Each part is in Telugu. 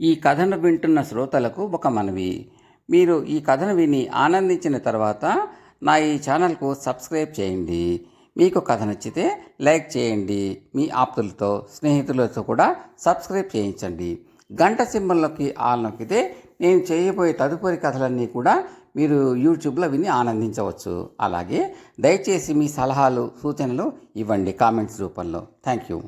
ఈ కథను వింటున్న శ్రోతలకు ఒక మనవి. మీరు ఈ కథను విని ఆనందించిన తర్వాత నా ఈ ఛానల్కు సబ్స్క్రైబ్ చేయండి. మీకు కథ నచ్చితే లైక్ చేయండి. మీ ఆప్తులతో స్నేహితులతో కూడా సబ్స్క్రైబ్ చేయించండి. గంట సింబల్లోకి ఆల్ నొక్కితే నేను చేయబోయే తదుపరి కథలన్నీ కూడా మీరు యూట్యూబ్లో విని ఆనందించవచ్చు. అలాగే దయచేసి మీ సలహాలు సూచనలు ఇవ్వండి కామెంట్స్ రూపంలో. Thank you.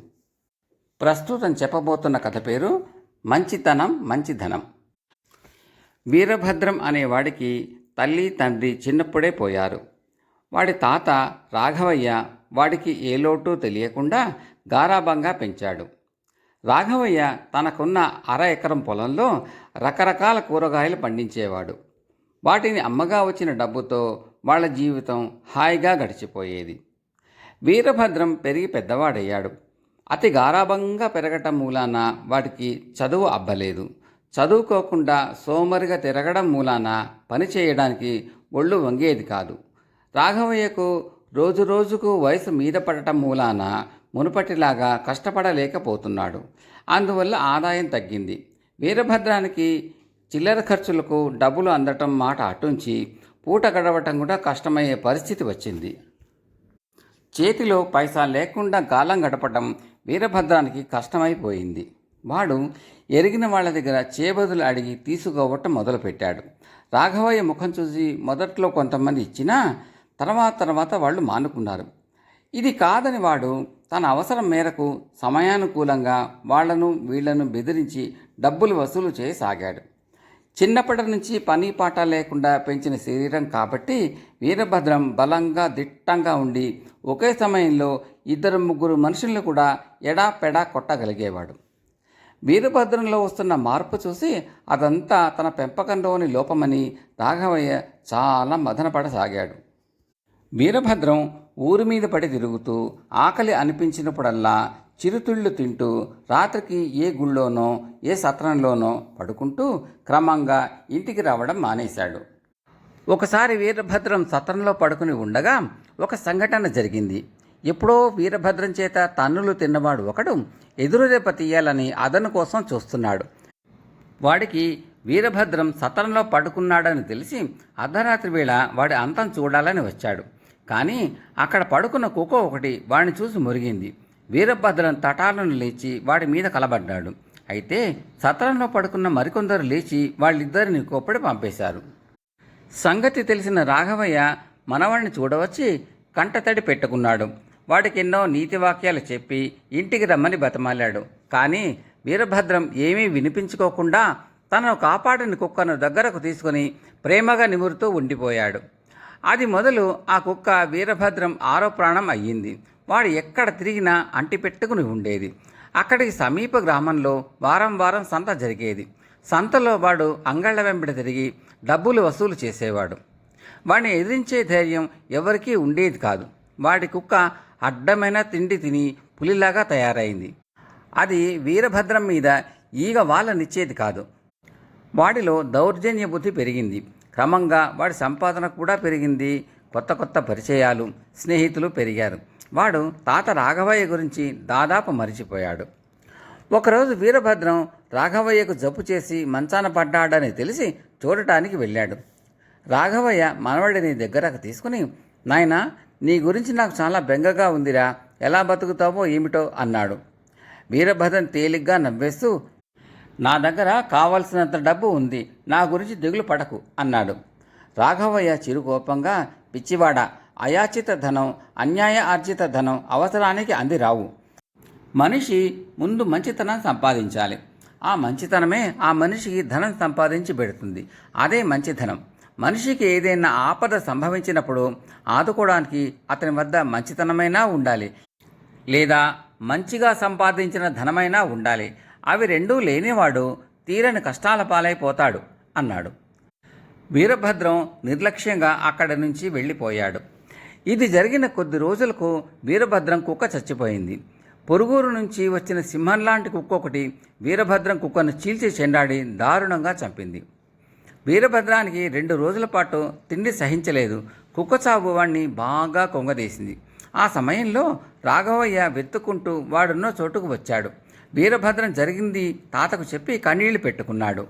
ప్రస్తుతం చెప్పబోతున్న కథ పేరు మంచితనం మంచిధనం. వీరభద్రం అనేవాడికి తల్లి తండ్రి చిన్నప్పుడే పోయారు. వాడి తాత రాఘవయ్య వాడికి ఏ లోటు తెలియకుండా గారాబంగా పెంచాడు. రాఘవయ్య తనకున్న అర ఎకరం పొలంలో రకరకాల కూరగాయలు పండించేవాడు. వాటిని అమ్మగా వచ్చిన డబ్బుతో వాళ్ళ జీవితం హాయిగా గడిచిపోయేది. వీరభద్రం పెరిగి పెద్దవాడయ్యాడు. అతి గారాభంగా పెరగటం మూలాన వాటికి చదువు అబ్బలేదు. చదువుకోకుండా సోమరిగా తిరగడం మూలాన పని చేయడానికి ఒళ్ళు వంగేది కాదు. రాఘవయ్యకు రోజు రోజుకు వయసు మీద పడటం మూలాన మునుపటిలాగా కష్టపడలేకపోతున్నాడు. అందువల్ల ఆదాయం తగ్గింది. వీరభద్రానికి చిల్లర ఖర్చులకు డబ్బులు అందటం మాట అటుంచి పూట గడవటం కూడా కష్టమయ్యే పరిస్థితి వచ్చింది. చేతిలో పైసా లేకుండా కాలం గడపటం వీరభద్రానికి కష్టమైపోయింది. వాడు ఎరిగిన వాళ్ళ దగ్గర చేబదులు అడిగి తీసుకోవటం మొదలుపెట్టాడు. రాఘవయ్య ముఖం చూసి మొదట్లో కొంతమంది ఇచ్చినా తర్వాత తర్వాత వాళ్ళు మానుకున్నారు. ఇది కాదని వాడు తన అవసరం మేరకు సమయానుకూలంగా వాళ్ళను వీళ్ళను బెదిరించి డబ్బులు వసూలు చేయసాగాడు. చిన్నప్పటి నుంచి పని పాట లేకుండా పెంచిన శరీరం కాబట్టి వీరభద్రం బలంగా దిట్టంగా ఉండి ఒకే సమయంలో ఇద్దరు ముగ్గురు మనుషులను కూడా ఎడా పెడా కొట్టగలిగేవాడు. వీరభద్రంలో వస్తున్న మార్పు చూసి అదంతా తన పెంపకంలోని లోపమని రాఘవయ్య చాలా మదనపడసాగాడు. వీరభద్రం ఊరి మీద పడి తిరుగుతూ ఆకలి అనిపించినప్పుడల్లా చిరుతిళ్ళు తింటూ రాత్రికి ఏ గుళ్ళోనో ఏ సత్రంలోనో పడుకుంటూ క్రమంగా ఇంటికి రావడం మానేశాడు. ఒకసారి వీరభద్రం సత్రంలో పడుకుని ఉండగా ఒక సంఘటన జరిగింది. ఎప్పుడో వీరభద్రం చేత తన్నులు తిన్నవాడు ఒకడు ఎదురురేప తీయాలని అదను కోసం చూస్తున్నాడు. వాడికి వీరభద్రం సత్రంలో పడుకున్నాడని తెలిసి అర్ధరాత్రి వేళ వాడి అంతం చూడాలని వచ్చాడు. కానీ అక్కడ పడుకున్న కుక్క ఒకటి వాడిని చూసి మురిగింది. వీరభద్రం తటాలను లేచి వాడి మీద కలబడ్డాడు. అయితే సత్రంలో పడుకున్న మరికొందరు లేచి వాళ్ళిద్దరిని కొప్పడి పంపేశారు. సంగతి తెలిసిన రాఘవయ్య మనవాణ్ణి చూడవచ్చి కంటతడి పెట్టుకున్నాడు. వాడికి ఎన్నో నీతి వాక్యాలు చెప్పి ఇంటికి రమ్మని బతమాలాడు. కానీ వీరభద్రం ఏమీ వినిపించుకోకుండా తనను కాపాడని కుక్కను దగ్గరకు తీసుకుని ప్రేమగా నిమురుతూ ఉండిపోయాడు. అది మొదలు ఆ కుక్క వీరభద్రం ఆరో ప్రాణం అయ్యింది. వాడు ఎక్కడ తిరిగినా అంటి పెట్టుకుని ఉండేది. అక్కడికి సమీప గ్రామంలో వారం వారం సంత జరిగేది. సంతలో వాడు అంగళ్ళ వెంబడి తిరిగి డబ్బులు వసూలు చేసేవాడు. వాడిని ఎదిరించే ధైర్యం ఎవరికీ ఉండేది కాదు. వాడి కుక్క అడ్డమైన తిండి తిని పులిలాగా తయారైంది. అది వీరభద్రం మీద ఈగ వాళ్ళనిచ్చేది కాదు. వాడిలో దౌర్జన్య బుద్ధి పెరిగింది. క్రమంగా వాడి సంపాదన కూడా పెరిగింది. కొత్త కొత్త పరిచయాలు స్నేహితులు పెరిగారు. వాడు తాత రాఘవయ్య గురించి దాదాపు మరిచిపోయాడు. ఒకరోజు వీరభద్రం రాఘవయ్యకు జబ్బు చేసి మంచాన పడ్డాడని తెలిసి చూడటానికి వెళ్ళాడు. రాఘవయ్య మనవడిని దగ్గరకు తీసుకుని నాయనా నీ గురించి నాకు చాలా బెంగగా ఉందిరా. ఎలా బతుకుతావో ఏమిటో అన్నాడు. వీరభద్రం తేలిగ్గా నవ్వేస్తూ నా దగ్గర కావలసినంత డబ్బు ఉంది నా గురించి దిగులు పడకు అన్నాడు. రాఘవయ్య చిరుకోపంగా పిచ్చివాడ అయాచిత ధనం అన్యాయ ఆర్జిత ధనం అవసరానికి అంది రావు. మనిషి ముందు మంచితనం సంపాదించాలి. ఆ మంచితనమే ఆ మనిషికి ధనం సంపాదించి పెడుతుంది. అదే మంచితనం. మనిషికి ఏదైనా ఆపద సంభవించినప్పుడు ఆదుకోవడానికి అతని వద్ద మంచితనమైనా ఉండాలి. లేదా మంచిగా సంపాదించిన ధనమైనా ఉండాలి. అవి రెండూ లేనివాడు తీరని కష్టాల పాలైపోతాడు అన్నాడు. వీరభద్రం నిర్లక్ష్యంగా అక్కడి నుంచి వెళ్ళిపోయాడు. ఇది జరిగిన కొద్ది రోజులకు వీరభద్రం కుక్క చచ్చిపోయింది. పొరుగురు నుంచి వచ్చిన సింహం లాంటి కుక్క ఒకటి వీరభద్రం కుక్కను చీల్చి చెండాడి దారుణంగా చంపింది. వీరభద్రానికి రెండు రోజుల పాటు తిండి సహించలేదు. కుక్క చావు వాణ్ణి బాగా కొంగదీసింది. ఆ సమయంలో రాఘవయ్య వెతుక్కుంటూ వాడున్న చోటుకు వచ్చాడు. వీరభద్రం జరిగింది తాతకు చెప్పి కన్నీళ్ళు పెట్టుకున్నాడు.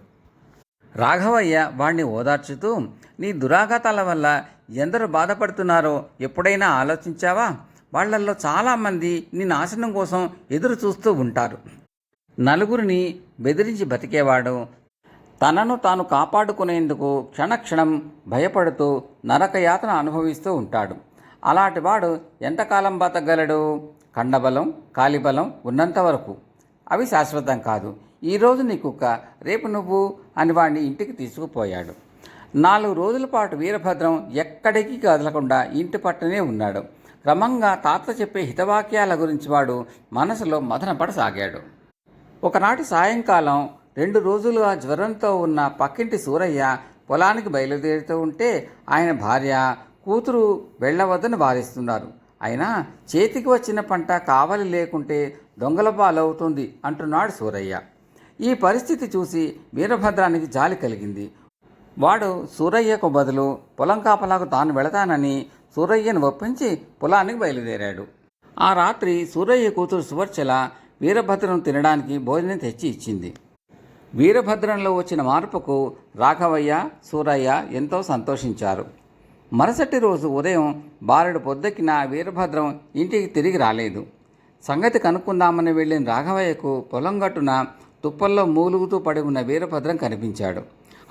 రాఘవయ్య వాణ్ణి ఓదార్చుతూ నీ దురాఘాతాల వల్ల ఎందరు బాధపడుతున్నారో ఎప్పుడైనా ఆలోచించావా? వాళ్ళల్లో చాలామంది నీ నాశనం కోసం ఎదురు చూస్తూ ఉంటారు. నలుగురిని బెదిరించి బతికేవాడు. తనను తాను కాపాడుకునేందుకు క్షణక్షణం భయపడుతూ నరకయాతన అనుభవిస్తూ ఉంటాడు. అలాంటివాడు ఎంతకాలం బతకగలడు? కండబలం కాలిబలం ఉన్నంత వరకు. అవి శాశ్వతం కాదు. ఈరోజు నీ కుక్క రేపు నువ్వు అని వాడిని ఇంటికి తీసుకుపోయాడు. నాలుగు రోజుల పాటు వీరభద్రం ఎక్కడికి కదలకుండా ఇంటి పట్టనే ఉన్నాడు. క్రమంగా తాత చెప్పే హితవాక్యాల గురించి వాడు మనసులో మదనపడసాగాడు ఒకనాటి సాయంకాలం రెండు రోజులుగా జ్వరంతో ఉన్న పక్కింటి సూరయ్య పొలానికి బయలుదేరుతూ ఉంటే ఆయన భార్య కూతురు వెళ్ళవద్దని వారిస్తున్నారు. అయినా చేతికి వచ్చిన పంట కావలి లేకుంటే దొంగల పాలవుతుంది అంటున్నాడు సూరయ్య. ఈ పరిస్థితి చూసి వీరభద్రానికి జాలి కలిగింది. వాడు సూరయ్యకు బదులు పొలం కాపలాకు తాను వెళతానని సూరయ్యను ఒప్పించి పొలానికి బయలుదేరాడు. ఆ రాత్రి సూరయ్య కూతురు సువర్చల వీరభద్రం తినడానికి భోజనం తెచ్చి ఇచ్చింది. వీరభద్రంలో వచ్చిన మార్పుకు రాఘవయ్య సూరయ్య ఎంతో సంతోషించారు. మరుసటి రోజు ఉదయం బారెడు పొద్దెక్కిన వీరభద్రం ఇంటికి తిరిగి రాలేదు. సంగతి కనుక్కుందామని వెళ్ళిన రాఘవయ్యకు పొలం గట్టున తుప్పల్లో మూలుగుతూ పడి ఉన్న వీరభద్రం కనిపించాడు.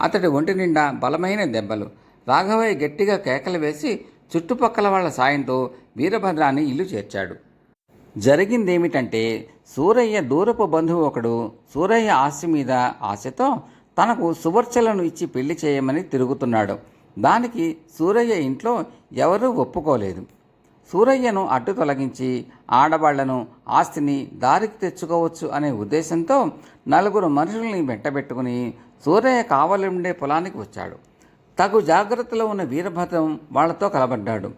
అతడి ఒంటి నిండా బలమైన దెబ్బలు. రాఘవయ్య గట్టిగా కేకలు వేసి చుట్టుపక్కల వాళ్ళ సాయంతో వీరభద్రాన్ని ఇల్లు చేర్చాడు. జరిగిందేమిటంటే సూరయ్య దూరపు బంధువు ఒకడు సూరయ్య ఆస్తి మీద ఆశతో తనకు సువర్చలను ఇచ్చి పెళ్ళి చేయమని తిరుగుతున్నాడు. దానికి సూరయ్య ఇంట్లో ఎవరూ ఒప్పుకోలేదు. సూరయ్యను అడ్డు తొలగించి ఆడవాళ్ళను ఆస్తిని దారికి తెచ్చుకోవచ్చు అనే ఉద్దేశంతో నలుగురు మనుషుల్ని వెంటబెట్టుకుని సూరయ్య కావలి ఉండే పొలానికి వచ్చాడు. తగు జాగ్రత్తలో ఉన్న వీరభద్రం వాళ్ళతో కలబడ్డాడు.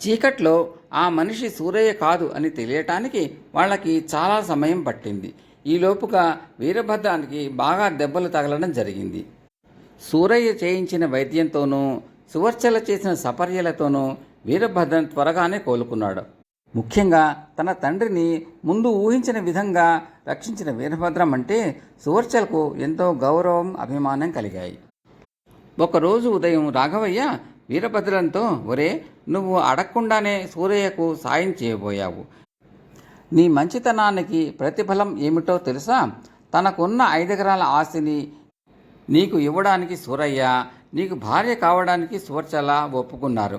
చీకట్లో ఆ మనిషి సూరయ్య కాదు అని తెలియటానికి వాళ్ళకి చాలా సమయం పట్టింది. ఈలోపుగా వీరభద్రానికి బాగా దెబ్బలు తగలడం జరిగింది. సూరయ్య చేయించిన వైద్యంతోనూ సువర్చల చేసిన సపర్యలతోనూ వీరభద్రం త్వరగానే కోలుకున్నాడు. ముఖ్యంగా తన తండ్రిని ముందు ఊహించిన విధంగా రక్షించిన వీరభద్రం అంటే సువర్చలకు ఎంతో గౌరవం అభిమానం కలిగాయి. ఒకరోజు ఉదయం రాఘవయ్య వీరభద్రంతో ఒరే నువ్వు అడగకుండానే సూరయ్యకు సాయం చేయబోయావు. నీ మంచితనానికి ప్రతిఫలం ఏమిటో తెలుసా? తనకున్న ఐదెకరాల ఆస్తిని నీకు ఇవ్వడానికి సూరయ్య నీకు భార్య కావడానికి సువర్చల ఒప్పుకున్నారు.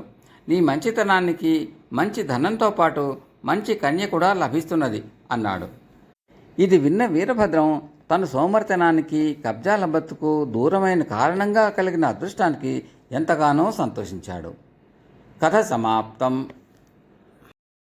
నీ మంచితనానికి మంచి ధనంతో పాటు మంచి కన్య కూడా లభిస్తున్నది అన్నాడు. ఇది విన్న వీరభద్రం తన సోమర్తనానికి కబ్జాల బతుకు దూరమైన కారణంగా కలిగిన అదృష్టానికి ఎంతగానో సంతోషించాడు. కథ సమాప్తం.